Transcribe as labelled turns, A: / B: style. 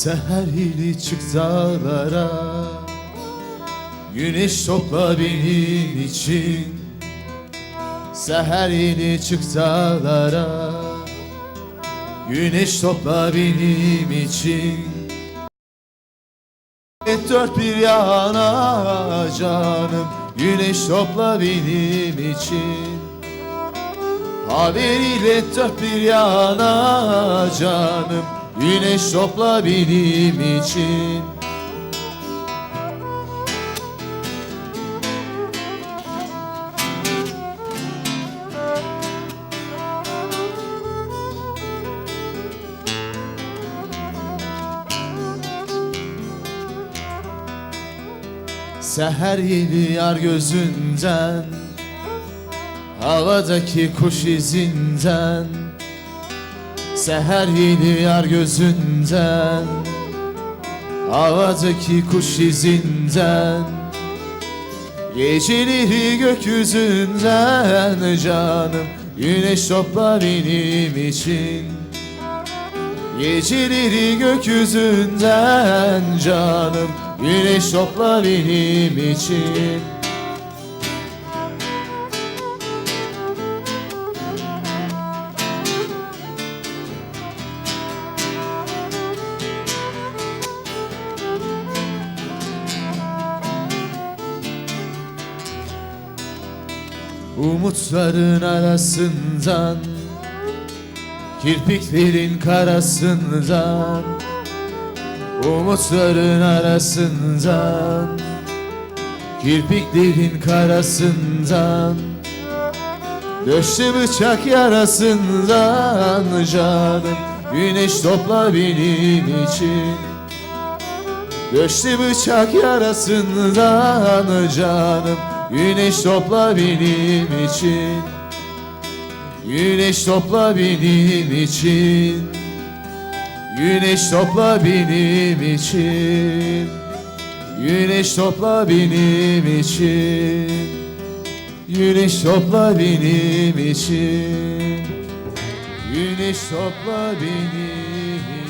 A: Seher ili çık dağlara Güneş topla benim için Seher ili çık dağlara Güneş topla benim için Et dört bir yana canım Güneş topla benim için Haberiyle dört bir yana canım Güneş topla benim için Seher yedi yar gözünden Havadaki kuş izinden. Seher yedi yar gözünden Havadaki kuş izinden. Geceleri gökyüzünden canım Güneş topla benim için Geceleri gökyüzünden canım Güneş topla benim için. Umutların arasından Kirpiklerin karasından Umutların arasından Kirpiklerin karasından Döştü bıçak yarasından canım Güneş topla benim için. Döştü bıçak yarasından canım Güneş topla benim için Güneş topla benim için Güneş topla benim için Güneş topla benim için Güneş topla benim için Güneş topla benim